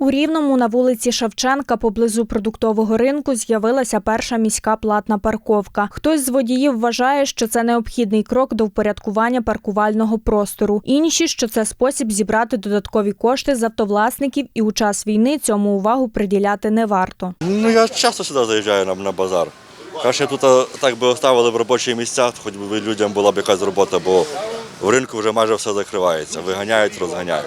У Рівному на вулиці Шевченка поблизу продуктового ринку з'явилася перша міська платна парковка. Хтось з водіїв вважає, що це необхідний крок до впорядкування паркувального простору. Інші, що це спосіб зібрати додаткові кошти з автовласників, і у час війни цьому увагу приділяти не варто. Ну я часто сюди заїжджаю на, на базар. Краще тут так би оставили б робочі місця, хоч би людям була б якась робота, бо в ринку вже майже все закривається. Виганяють, розганяють.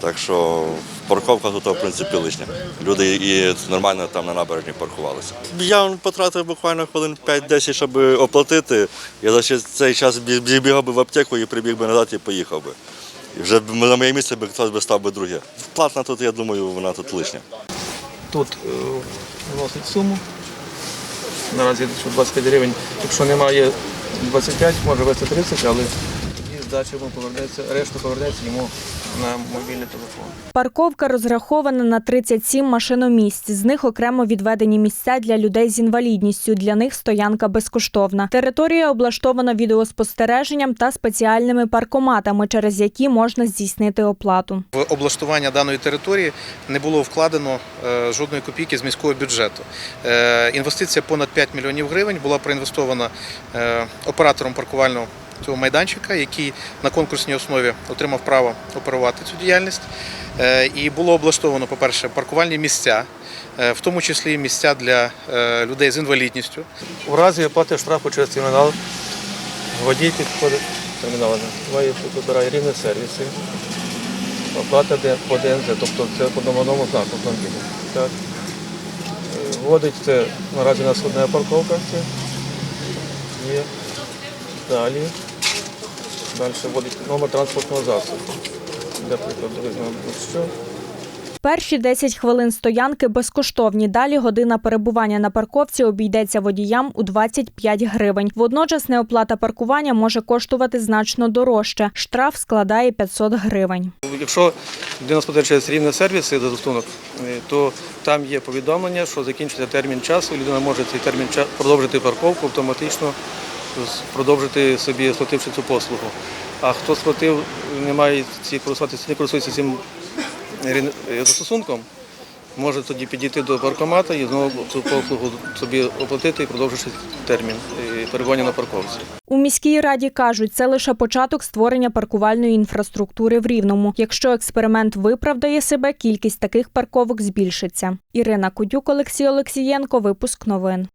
Так що парковка тут, в принципі, лишня. Люди і нормально там на набережні паркувалися. Я потратив буквально хвилин 5-10, щоб оплатити. Я за цей час бі- бі- бігав би в аптеку і прибіг би назад і поїхав би. І вже на моє місце би хтось би став би друге. Платна тут, я думаю, вона тут лишня. Тут е, вносить суму. Наразі 25 гривень. Якщо немає 25, може вести 30, але йому повернеться, решта повернеться йому на мобільний телефон. Парковка розрахована на 37 машиномісць. З них окремо відведені місця для людей з інвалідністю. Для них стоянка безкоштовна. Територія облаштована відеоспостереженням та спеціальними паркоматами, через які можна здійснити оплату. В облаштування даної території не було вкладено е, жодної копійки з міського бюджету. Е, Інвестиція понад 5 мільйонів гривень була проінвестована е, оператором паркувального цього майданчика, який на конкурсній основі отримав право оперувати цю діяльність. Е, І було облаштовано, по-перше, паркувальні місця, е, в тому числі місця для е, людей з інвалідністю. У разі оплати штрафу через термінал водій підходить має вибирає рівні сервіси, оплата по ДНЗ, тобто це по номерному знаку автомобіля. Так. Вводить це наразі у нас парковка. Це є. Далі. Далі вводить номер транспортного засобу. Для прикладу, візьмемо що. Перші 10 хвилин стоянки безкоштовні. Далі година перебування на парковці обійдеться водіям у 25 гривень. Водночас неоплата паркування може коштувати значно дорожче. Штраф складає 500 гривень. Якщо людина сплатить через рівне сервіси за застосунок, е, то там є повідомлення, що закінчиться термін часу, і людина може цей термін часу продовжити парковку автоматично, продовжити собі сплативши цю послугу. А хто сплатив, не має ці користуватися, не користується цим е, застосунком, може тоді підійти до паркомата і знову цю послугу собі оплатити і продовжити термін е, перебування на парковці. У міській раді кажуть, це лише початок створення паркувальної інфраструктури в Рівному. Якщо експеримент виправдає себе, кількість таких парковок збільшиться. Ірина Кудюк, Олексій Олексієнко, випуск новин.